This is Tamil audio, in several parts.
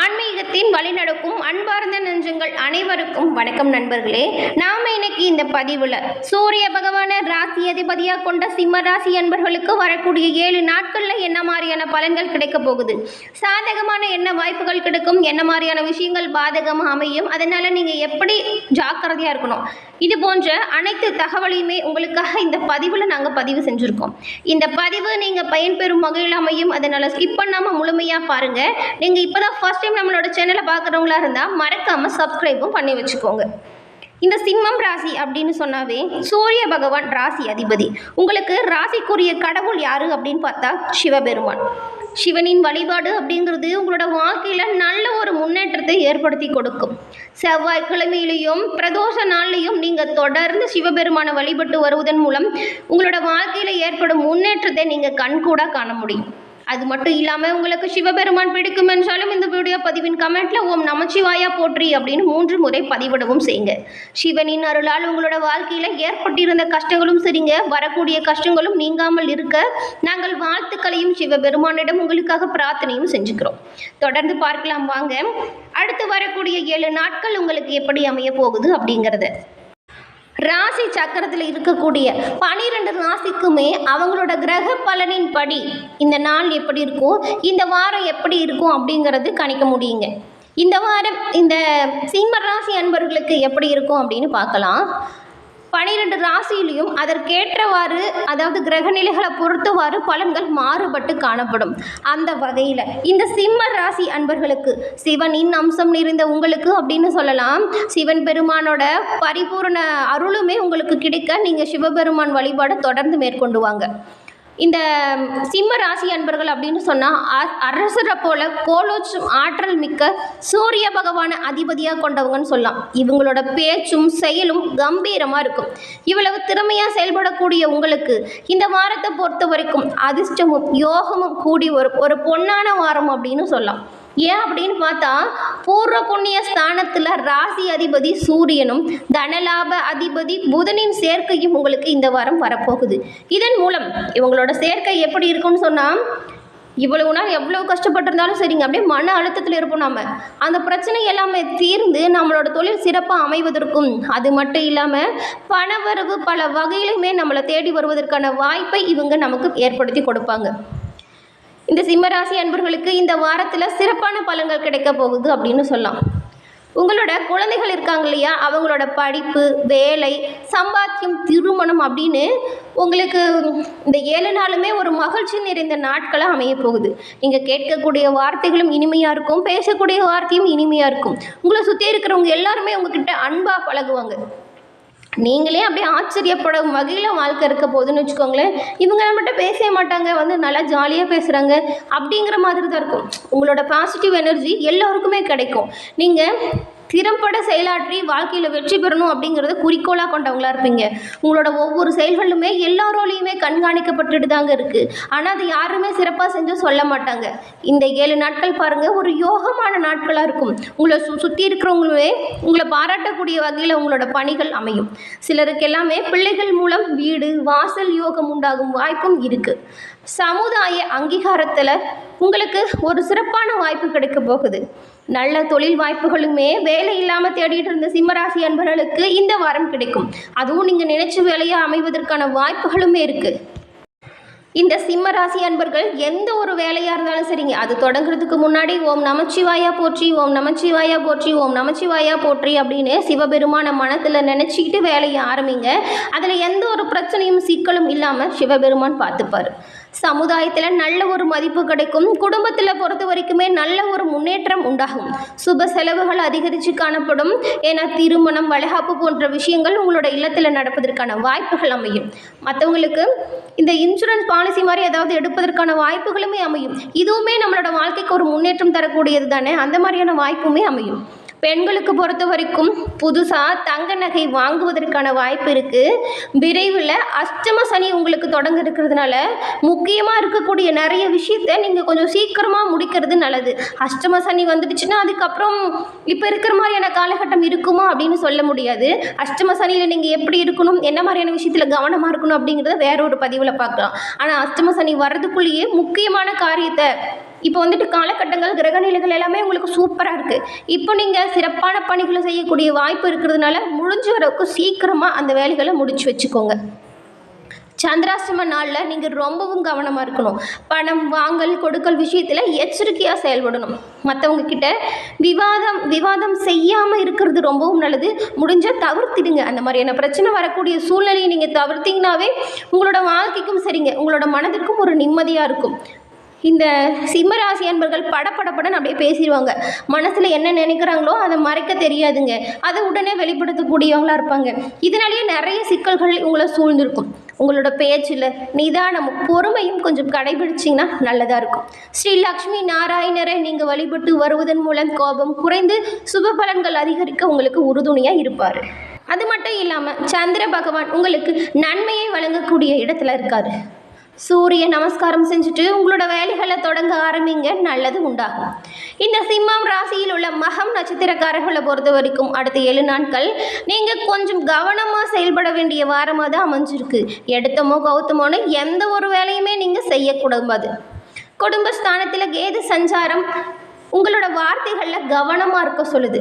ஆன்மீகத்தின் வழிநடக்கும் அன்பார்ந்த நெஞ்சங்கள் அனைவருக்கும் வணக்கம் நண்பர்களே. நாம இன்னைக்கு இந்த பதிவில் சூரிய பகவான ராசி அதிபதியாக கொண்ட சிம்ம ராசி அன்பர்களுக்கு வரக்கூடிய ஏழு நாட்களில் என்ன மாதிரியான பலன்கள் கிடைக்க போகுது? சாதகமான என்ன வாய்ப்புகள் கிடைக்கும்? என்ன மாதிரியான விஷயங்கள் பாதகமாக அமையும்? அதனால நீங்கள் எப்படி ஜாக்கிரதையாக இருக்கணும்? இது போன்ற அனைத்து தகவலையுமே உங்களுக்காக இந்த பதிவில் நாங்கள் பதிவு செஞ்சுருக்கோம். இந்த பதிவு நீங்கள் பயன்பெறும் வகையில் அமையும். அதனால் ஸ்கிப் பண்ணாமல் முழுமையாக பாருங்கள் நீங்கள் இப்போ தான் ஃபஸ்ட் டைம் நம்மளோட சேனலை பார்க்குறவங்களா இருந்தால் மறக்காமல் சப்ஸ்கிரைபும் பண்ணி வச்சுக்கோங்க. இந்த சிம்மம் ராசி அப்படின்னு சொன்னாவே சூரிய பகவான் ராசி அதிபதி. உங்களுக்கு ராசிக்குரிய கடவுள் யாரு அப்படின்னு பார்த்தா சிவபெருமான். சிவனின் வழிபாடு அப்படிங்கிறது உங்களோட வாழ்க்கையில் நல்ல ஒரு முன்னேற்றத்தை ஏற்படுத்தி கொடுக்கும். செவ்வாய்க்கிழமையிலையும் பிரதோஷ நாள்லையும் நீங்கள் தொடர்ந்து சிவபெருமானை வழிபட்டு வருவதன் மூலம் உங்களோட வாழ்க்கையில் ஏற்படும் முன்னேற்றத்தை நீங்கள் கண்கூடாக காண முடியும். அது மட்டும் இல்லாமல் உங்களுக்கு சிவபெருமான் பிடிக்கும் என்றாலும் இந்த பதிவின் கமெண்ட்ல ஓம் நமச்சிவாயா போற்றி அப்படின்னு மூன்று முறை பதிவிடவும் செய்யுங்க. சிவனின் அருளால் உங்களோட வாழ்க்கையில ஏற்பட்டிருந்த கஷ்டங்களும் சரிங்க. வரக்கூடிய கஷ்டங்களும் நீங்காமல் இருக்க நாங்கள் வாழ்த்துக்களையும் சிவபெருமானிடம் உங்களுக்காக பிரார்த்தனையும் செஞ்சுக்கிறோம். தொடர்ந்து பார்க்கலாம் வாங்க. அடுத்து வரக்கூடிய ஏழு நாட்கள் உங்களுக்கு எப்படி அமைய போகுது அப்படிங்கிறத. ராசி சக்கரத்தில் இருக்கக்கூடிய பனிரெண்டு ராசிக்குமே அவங்களோட கிரக பலனின் படி இந்த நாள் எப்படி இருக்கும்? இந்த வாரம் எப்படி இருக்கும்? அப்படிங்கிறது கணிக்க முடியுங்க. இந்த வாரம் இந்த சிம்ம ராசி அன்பர்களுக்கு எப்படி இருக்கும் அப்படின்னு பார்க்கலாம். பனிரெண்டு ராசியிலையும் அதற்கேற்றவாறு அதாவது கிரகநிலைகளை பொறுத்தவாறு பலன்கள் மாறுபட்டு காணப்படும். அந்த வகையில் இந்த சிம்ம ராசி அன்பர்களுக்கு சிவனின் அம்சம் நிறைந்த உங்களுக்கு அப்படின்னு சொல்லலாம். சிவன் பெருமானோட பரிபூரண அருளுமே உங்களுக்கு கிடைக்க நீங்கள் சிவபெருமான் வழிபாடு தொடர்ந்து மேற்கொண்டு வாங்க. இந்த சிம்ம ராசி அன்பர்கள் அப்படின்னு சொன்னால் அரசரை போல கோலோச்சும் ஆற்றல் மிக்க சூரிய பகவானை அதிபதியாக கொண்டவங்கன்னு சொல்லலாம். இவங்களோட பேச்சும் செயலும் கம்பீரமாக இருக்கும். இவ்வளவு திறமையாக செயல்படக்கூடிய உங்களுக்கு இந்த வாரத்தை பொறுத்த வரைக்கும் அதிர்ஷ்டமும் யோகமும் கூடி வரும். ஒரு பொன்னான வாரம் அப்படின்னு சொல்லலாம். ஏன் அப்படின்னு பார்த்தா பூர்வ புண்ணிய ஸ்தானத்தில் ராசி அதிபதி சூரியனும் தனலாப அதிபதி புதனின் சேர்க்கையும் உங்களுக்கு இந்த வாரம் வரப்போகுது. இதன் மூலம் இவங்களோட சேர்க்கை எப்படி இருக்கும்னு சொன்னால் இவ்வளவு நாள் எவ்வளோ கஷ்டப்பட்டிருந்தாலும் சரிங்க அப்படியே மன அழுத்தத்தில் இருப்போம் நாம. அந்த பிரச்சனை எல்லாமே தீர்ந்து நம்மளோட தொழில் சிறப்பாக அமைவதற்கும் அது மட்டும் இல்லாமல் பணவரவு பல வகையிலுமே நம்மளை தேடி வருவதற்கான வாய்ப்பை இவங்க நமக்கு ஏற்படுத்தி கொடுப்பாங்க. இந்த சிம்மராசி அன்பர்களுக்கு இந்த வாரத்தில் சிறப்பான பலன்கள் கிடைக்க போகுது அப்படின்னு சொல்லலாம். உங்களோட குழந்தைகள் இருக்காங்க இல்லையா? அவங்களோட படிப்பு வேலை சம்பாத்தியம் திருமணம் அப்படின்னு உங்களுக்கு இந்த ஏழு நாளுமே ஒரு மகிழ்ச்சி நிறைந்த நாட்களாக அமைய போகுது. நீங்கள் கேட்கக்கூடிய வார்த்தைகளும் இனிமையாக இருக்கும் பேசக்கூடிய வார்த்தையும் இனிமையாக இருக்கும். உங்களை சுற்றி இருக்கிறவங்க எல்லாருமே உங்ககிட்ட அன்பாக பழகுவாங்க. நீங்களே அப்படியே ஆச்சரியப்படும் வகையில் வாழ்க்கை இருக்க போகுதுன்னு வச்சுக்கோங்களேன். இவங்க நம்மகிட்ட பேசவே மாட்டாங்க வந்து நல்லா ஜாலியாக பேசுகிறாங்க அப்படிங்கிற மாதிரி தான் இருக்கும். உங்களோட பாசிட்டிவ் எனர்ஜி எல்லோருக்குமே கிடைக்கும். நீங்கள் திறம்பட செயலாற்றி வாழ்க்கையில் வெற்றி பெறணும் அப்படிங்கிறத குறிக்கோளாக கொண்டவங்களா இருப்பீங்க. உங்களோட ஒவ்வொரு செயல்களுமே எல்லாரோலையுமே கண்காணிக்கப்பட்டுட்டு தாங்க இருக்குது ஆனால் அது யாருமே சிறப்பாக செஞ்சு சொல்ல மாட்டாங்க. இந்த ஏழு நாட்கள் பாருங்கள் ஒரு யோகமான நாட்களாக இருக்கும். உங்களை சு சுற்றி இருக்கிறவங்களுமே உங்களை பாராட்டக்கூடிய வகையில் உங்களோட பணிகள் அமையும். சிலருக்கு எல்லாமே பிள்ளைகள் மூலம் வீடு வாசல் யோகம் உண்டாகும் வாய்ப்பும் இருக்குது சமுதாய அங்கீகாரத்தில் உங்களுக்கு ஒரு சிறப்பான வாய்ப்பு கிடைக்க போகுது. நல்ல தொழில் வாய்ப்புகளுமே வேலை இல்லாமல் தேடிட்டு இருந்த சிம்மராசி அன்பர்களுக்கு இந்த வாரம் கிடைக்கும். அதுவும் நீங்கள் நினைச்ச வேலையாக அமைவதற்கான வாய்ப்புகளுமே இருக்குது இந்த சிம்ம ராசி அன்பர்கள் எந்த ஒரு வேலையாக இருந்தாலும் சரிங்க. அது தொடங்குறதுக்கு முன்னாடி ஓம் நமச்சிவாயா போற்றி ஓம் நமச்சிவாயா போற்றி ஓம் நமச்சிவாயா போற்றி அப்படின்னு சிவபெருமான மனத்தில் நினச்சிக்கிட்டு வேலையை ஆரம்பிங்க. அதில் எந்த ஒரு பிரச்சனையும் சிக்கலும் இல்லாமல் சிவபெருமான் பார்த்துப்பார். சமுதாயத்தில் நல்ல ஒரு மதிப்பு கிடைக்கும். குடும்பத்தில் பொறுத்த வரைக்குமே நல்ல ஒரு முன்னேற்றம் உண்டாகும். சுப செலவுகள் அதிகரித்து காணப்படும். ஏன்னா திருமணம் வளைகாப்பு போன்ற விஷயங்கள் உங்களோட இல்லத்தில் நடப்பதற்கான வாய்ப்புகள் அமையும். மற்றவங்களுக்கு இந்த இன்சூரன்ஸ் பாலிசி மாதிரி ஏதாவது எடுப்பதற்கான வாய்ப்புகளுமே அமையும். இதுவுமே நம்மளோட வாழ்க்கைக்கு ஒரு முன்னேற்றம் தரக்கூடியது தானே? அந்த மாதிரியான வாய்ப்புமே அமையும். பெண்களுக்கு பொறுத்த வரைக்கும் புதுசாக தங்க நகை வாங்குவதற்கான வாய்ப்பு இருக்குது விரைவில் அஷ்டம சனி உங்களுக்கு தொடங்க இருக்கிறதுனால முக்கியமாக இருக்கக்கூடிய நிறைய விஷயத்த நீங்கள் கொஞ்சம் சீக்கிரமாக முடிக்கிறது நல்லது. அஷ்டம சனி வந்துடுச்சுன்னா அதுக்கப்புறம் இப்போ இருக்கிற மாதிரியான காலகட்டம் இருக்குமா அப்படின்னு சொல்ல முடியாது. அஷ்டம சனியில் நீங்கள் எப்படி இருக்கணும் என்ன மாதிரியான விஷயத்தில் கவனமாக இருக்கணும் அப்படிங்கிறத வேற ஒரு பதிவில் பார்க்கலாம். ஆனால் அஷ்டம சனி வர்றதுக்குள்ளேயே முக்கியமான காரியத்தை இப்போ வந்துட்டு காலகட்டங்கள் கிரகநிலைகள் எல்லாமே உங்களுக்கு சூப்பராக இருக்குது இப்போ நீங்கள் சிறப்பான பணிகளை செய்யக்கூடிய வாய்ப்பு இருக்கிறதுனால முடிஞ்ச வரவுக்கு சீக்கிரமாக அந்த வேலைகளை முடிச்சு வச்சுக்கோங்க. சந்திராசிரம நாளில் நீங்கள் ரொம்பவும் கவனமாக இருக்கணும். பணம் வாங்கல் கொடுக்கல் விஷயத்தில் எச்சரிக்கையாக செயல்படணும். மற்றவங்க கிட்ட விவாதம் விவாதம் செய்யாமல் இருக்கிறது ரொம்பவும் நல்லது. முடிஞ்சால் தவிர்த்திடுங்க. அந்த மாதிரியான பிரச்சனை வரக்கூடிய சூழ்நிலையை நீங்கள் தவிர்த்திங்கனாவே உங்களோட வாழ்க்கைக்கும் சரிங்க. உங்களோட மனதிற்கும் ஒரு நிம்மதியாக இருக்கும். இந்த சிம்மராசி அன்பர்கள் படபடபடன்னு அப்படியே பேசிடுவாங்க. மனசில் என்ன நினைக்கிறாங்களோ அதை மறைக்க தெரியாதுங்க. அதை உடனே வெளிப்படுத்தக்கூடியவங்களா இருப்பாங்க. இதனாலேயே நிறைய சிக்கல்கள் உங்களை சூழ்ந்திருக்கும். உங்களோட பேச்சில் நிதானமும் பொறுமையும் கொஞ்சம் கடைபிடிச்சிங்கன்னா நல்லதாக இருக்கும். ஸ்ரீ லக்ஷ்மி நாராயணரை நீங்கள் வழிபட்டு வருவதன் மூலம் கோபம் குறைந்து சுப பலன்கள் அதிகரிக்க உங்களுக்கு உறுதுணையாக இருப்பார். அது மட்டும் இல்லாமல் சந்திர பகவான் உங்களுக்கு நன்மையை வழங்கக்கூடிய இடத்துல இருக்காரு. சூரிய நமஸ்காரம் செஞ்சுட்டு உங்களோட வேலைகளை தொடங்க ஆரம்பிங்க நல்லது உண்டாகும். இந்த சிம்மம் ராசியில் உள்ள மகம் நட்சத்திரக்காரர்களை பொறுத்த வரைக்கும் அடுத்த ஏழு நாட்கள் நீங்கள் கொஞ்சம் கவனமாக செயல்பட வேண்டிய வாரமாக தான் அமைஞ்சிருக்கு. எடுத்தமோ கௌத்தமோன்னு எந்த ஒரு வேலையுமே நீங்கள் செய்யக்கூடாது. குடும்பஸ்தானத்தில் கேது சஞ்சாரம் உங்களோட வார்த்தைகளில் கவனமாக இருக்க சொல்லுது.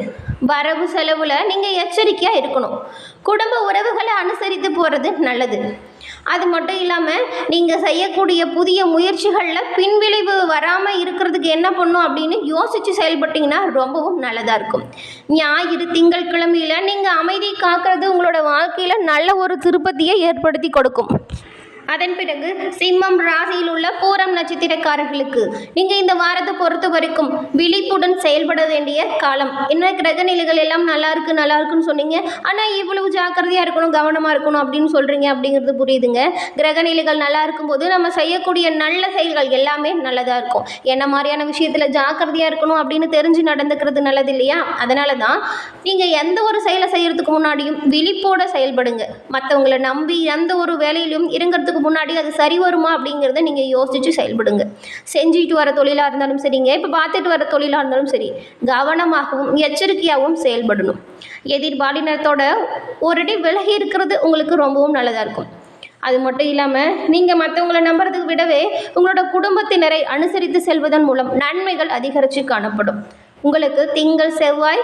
வரவு செலவில் நீங்கள் எச்சரிக்கையாக இருக்கணும். குடும்ப உறவுகளை அனுசரித்து போகிறது நல்லது. அது மட்டும் இல்லாமல் நீங்கள் செய்யக்கூடிய புதிய முயற்சிகளில் பின்விளைவு வராமல் இருக்கிறதுக்கு என்ன பண்ணும் அப்படின்னு யோசித்து செயல்பட்டிங்கன்னா ரொம்பவும் நல்லதாக இருக்கும். ஞாயிறு திங்கள் கிழமையில் நீங்கள் அமைதி காக்கிறது உங்களோட வாழ்க்கையில் நல்ல ஒரு திருப்பத்தியை ஏற்படுத்தி கொடுக்கும். அதன் பிறகு சிம்மம் ராசியில் உள்ள பூரம் நட்சத்திரக்காரர்களுக்கு. நீங்கள் இந்த வாரத்தை பொறுத்த வரைக்கும் விழிப்புடன் செயல்பட வேண்டிய காலம். என்ன கிரக நிலைகள் எல்லாம் நல்லா இருக்கு நல்லா இருக்குன்னு சொன்னீங்க. ஆனால் இவ்வளவு ஜாக்கிரதையாக இருக்கணும் கவனமாக இருக்கணும் அப்படின்னு சொல்கிறீங்க அப்படிங்கிறது புரியுதுங்க. கிரக நிலைகள் நல்லா இருக்கும்போது நம்ம செய்யக்கூடிய நல்ல செயல்கள் எல்லாமே நல்லதாக இருக்கும். என்ன மாதிரியான விஷயத்தில் ஜாக்கிரதையாக இருக்கணும் அப்படின்னு தெரிஞ்சு நடந்துக்கிறது நல்லது இல்லையா? அதனால தான் நீங்கள் எந்த ஒரு செயலை செய்யறதுக்கு முன்னாடியும் விழிப்போட செயல்படுங்க. மற்றவங்களை நம்பி எந்த ஒரு வேலையிலும் இறங்கிறதுக்கு முன்னாடி அது சரி வருமா அப்படிங்கிறத நீங்கள் யோசித்து செயல்படுங்க. செஞ்சுட்டு வர தொழிலாக இருந்தாலும் சரிங்க. இப்போ பார்த்துட்டு வர தொழிலாக இருந்தாலும் சரி கவனமாகவும் எச்சரிக்கையாகவும் செயல்படணும். எதிர்பாலினத்தோட ஒரு அடி விலகி இருக்கிறது உங்களுக்கு ரொம்பவும் நல்லதாக இருக்கும். அது மட்டும் இல்லாமல் நீங்கள் மற்றவங்களை நம்புறதுக்கு விடவே உங்களோட குடும்பத்தினரை அனுசரித்து செல்வதன் மூலம் நன்மைகள் அதிகரித்து காணப்படும். உங்களுக்கு திங்கள் செவ்வாய்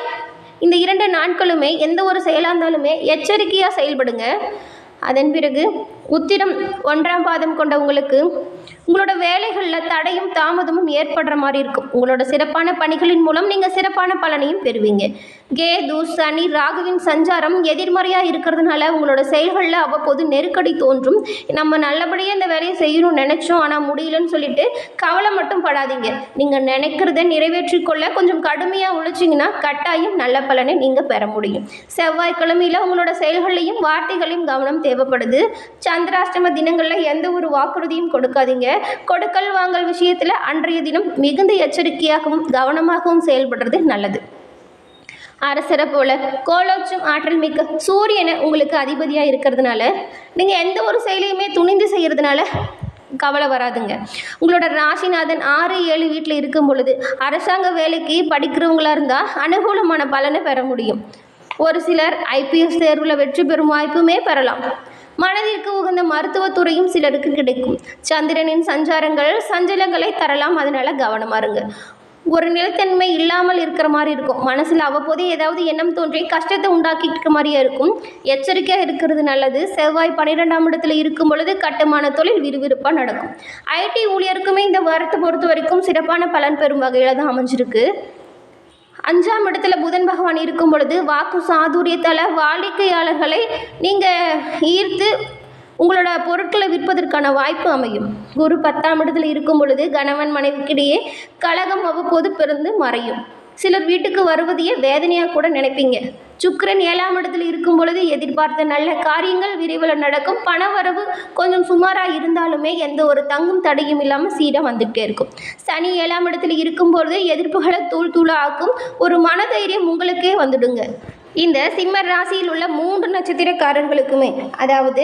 இந்த இரண்டு நாட்களுமே எந்த ஒரு செயலாக இருந்தாலுமே எச்சரிக்கையாக செயல்படுங்க. அதன் பிறகு உத்திரம் ஒன்றாம் பாதம் கொண்ட உங்களுக்கு உங்களோட வேலைகளில் தடையும் தாமதமும் ஏற்படுற மாதிரி இருக்கும். உங்களோட சிறப்பான பணிகளின் மூலம் நீங்கள் சிறப்பான பலனையும் பெறுவீங்க. கேது சனி ராகுவின் சஞ்சாரம் எதிர்மறையாக இருக்கிறதுனால உங்களோட செயல்களில் அவ்வப்போது நெருக்கடி தோன்றும். நம்ம நல்லபடியாக இந்த வேலையை செய்யணும்னு நினச்சோம். ஆனால் முடியலன்னு சொல்லிட்டு கவலை மட்டும் படாதீங்க. நீங்கள் நினைக்கிறத நிறைவேற்றிக்கொள்ள கொஞ்சம் கடுமையாக உழைச்சிங்கன்னா கட்டாயம் நல்ல பலனை நீங்கள் பெற முடியும். செவ்வாய்க்கிழமையில் உங்களோட செயல்களையும் வார்த்தைகளையும் கவனம் தேவைப்படுது. சந்திராஷ்டம தினங்களில் எந்த ஒரு வாக்குறுதியும் கொடுக்காதீங்க. கொடுக்கல் வாங்கல் விஷயத்தில் அன்றைய தினம் மிகுந்த எச்சரிக்கையாகவும் கவனமாகவும் செயல்படுறது நல்லது. அரசரை போல கோலோச்சும் ஆற்றல் மிக்க சூரியனை உங்களுக்கு அதிபதியாக இருக்கிறதுனால நீங்கள் எந்த ஒரு செயலையுமே துணிந்து செய்கிறதுனால கவலை வராதுங்க. உங்களோட ராசிநாதன் ஆறு ஏழு வீட்டில் இருக்கும் பொழுது அரசாங்க வேலைக்கு படிக்கிறவங்களா இருந்தால் அனுகூலமான பலனை பெற முடியும். ஒரு சிலர் ஐபிஎஸ் தேர்வில் வெற்றி பெறும் வாய்ப்புமே பெறலாம். மனதிற்கு உகந்த மருத்துவத்துறையும் சிலருக்கு கிடைக்கும். சந்திரனின் சஞ்சாரங்கள் சஞ்சலங்களை தரலாம். அதனால கவனமா இருங்க. ஒரு நிலைத்தன்மை இல்லாமல் இருக்கிற மாதிரி இருக்கும். மனசில் அவ்வப்போதே ஏதாவது எண்ணம் தோன்றி கஷ்டத்தை உண்டாக்கிட்டு இருக்க மாதிரியே இருக்கும். எச்சரிக்கையாக இருக்கிறது நல்லது. செவ்வாய் பன்னிரெண்டாம் இடத்துல இருக்கும் பொழுது கட்டுமான தொழில் விறுவிறுப்பாக நடக்கும். ஐடி ஊழியருக்குமே இந்த வாரத்தை பொறுத்த வரைக்கும் சிறப்பான பலன் பெறும் வகையில் தான் அமைஞ்சிருக்கு. அஞ்சாம் இடத்துல புதன் பகவான் இருக்கும் பொழுது வாக்கு சாதுரியத்தால் வாடிக்கையாளர்களை நீங்கள் ஈர்த்து உங்களோட பொருட்களை விற்பதற்கான வாய்ப்பு அமையும். குரு பத்தாம் இடத்துல இருக்கும் பொழுது கணவன் மனைவிக்கிடையே கலகம் அவ்வப்போது பிறந்து மறையும். சிலர் வீட்டுக்கு வருவதையே வேதனையாக கூட நினைப்பீங்க. சுக்கரன் ஏழாம் இடத்தில் இருக்கும் பொழுது எதிர்பார்த்த நல்ல காரியங்கள் விரைவில் நடக்கும். பணவரவு கொஞ்சம் சுமாராக இருந்தாலுமே எந்த ஒரு தங்கும் தடையும் இல்லாமல் சீடாக வந்துகிட்டே இருக்கும். சனி ஏழாம் இடத்தில் இருக்கும் பொழுது எதிர்ப்புகளை தூள் தூளாக்கும் ஒரு மனதைரியம் உங்களுக்கே வந்துடுங்க. இந்த சிம்மர் ராசியில் உள்ள மூன்று நட்சத்திரக்காரர்களுக்குமே அதாவது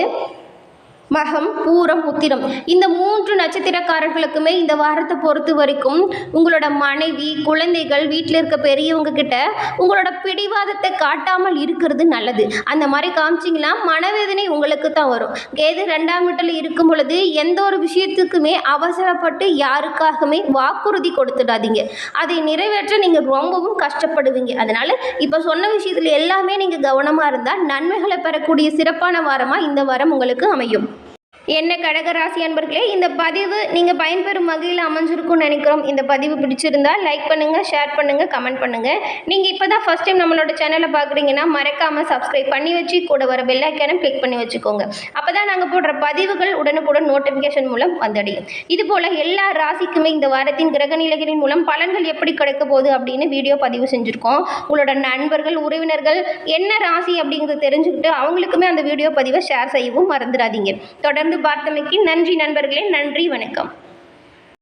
மகம் பூரம் உத்திரம். இந்த மூன்று நட்சத்திரக்காரர்களுக்குமே இந்த வாரத்தை பொறுத்த வரைக்கும் உங்களோட மனைவி குழந்தைகள் வீட்டில் இருக்க பெரியவங்க கிட்ட உங்களோட பிடிவாதத்தை காட்டாமல் இருக்கிறது நல்லது. அந்த மாதிரி காமிச்சிங்கன்னா மனவேதனை உங்களுக்கு தான் வரும். கேது ரெண்டாம் வீட்டில் இருக்கும் பொழுது எந்த ஒரு விஷயத்துக்குமே அவசரப்பட்டு யாருக்காகவுமே வாக்குறுதி கொடுத்துடாதீங்க. அதை நிறைவேற்ற நீங்கள் ரொம்பவும் கஷ்டப்படுவீங்க. அதனால் இப்போ சொன்ன விஷயத்தில் எல்லாமே நீங்கள் கவனமாக இருந்தால் நன்மைகளை பெறக்கூடிய சிறப்பான வாரமாக இந்த வாரம் உங்களுக்கு அமையும். என்ன கடகராசி அன்பர்களே இந்த பதிவு நீங்கள் பயன்பெறும் வகையில் அமைஞ்சிருக்கும்னு நினைக்கிறோம். இந்த பதிவு பிடிச்சிருந்தா லைக் பண்ணுங்கள் ஷேர் பண்ணுங்கள் கமெண்ட் பண்ணுங்கள் நீங்கள் இப்போ தான் ஃபஸ்ட் டைம் நம்மளோட சேனலை பார்க்குறீங்கன்னா மறக்காமல் சப்ஸ்கிரைப் பண்ணி வச்சு கூட வர பெல் கிளிக் பண்ணி வச்சுக்கோங்க. அப்போதான் நாங்கள் போடுற பதிவுகள் உடனுக்குடன் நோட்டிஃபிகேஷன் மூலம் வந்தடையும். இதுபோல் எல்லா ராசிக்குமே இந்த வாரத்தின் கிரக நிலைகளின் மூலம் பலன்கள் எப்படி கிடைக்க போகுது அப்படின்னு வீடியோ பதிவு செஞ்சுருக்கோம். உங்களோட நண்பர்கள் உறவினர்கள் என்ன ராசி அப்படிங்கிறது தெரிஞ்சுக்கிட்டு அவங்களுக்குமே அந்த வீடியோ பதிவை ஷேர் செய்யவும் மறந்துடாதீங்க. தொடர்ந்து பார்த்தமைக்கு நன்றி நண்பர்களே நன்றி வணக்கம்.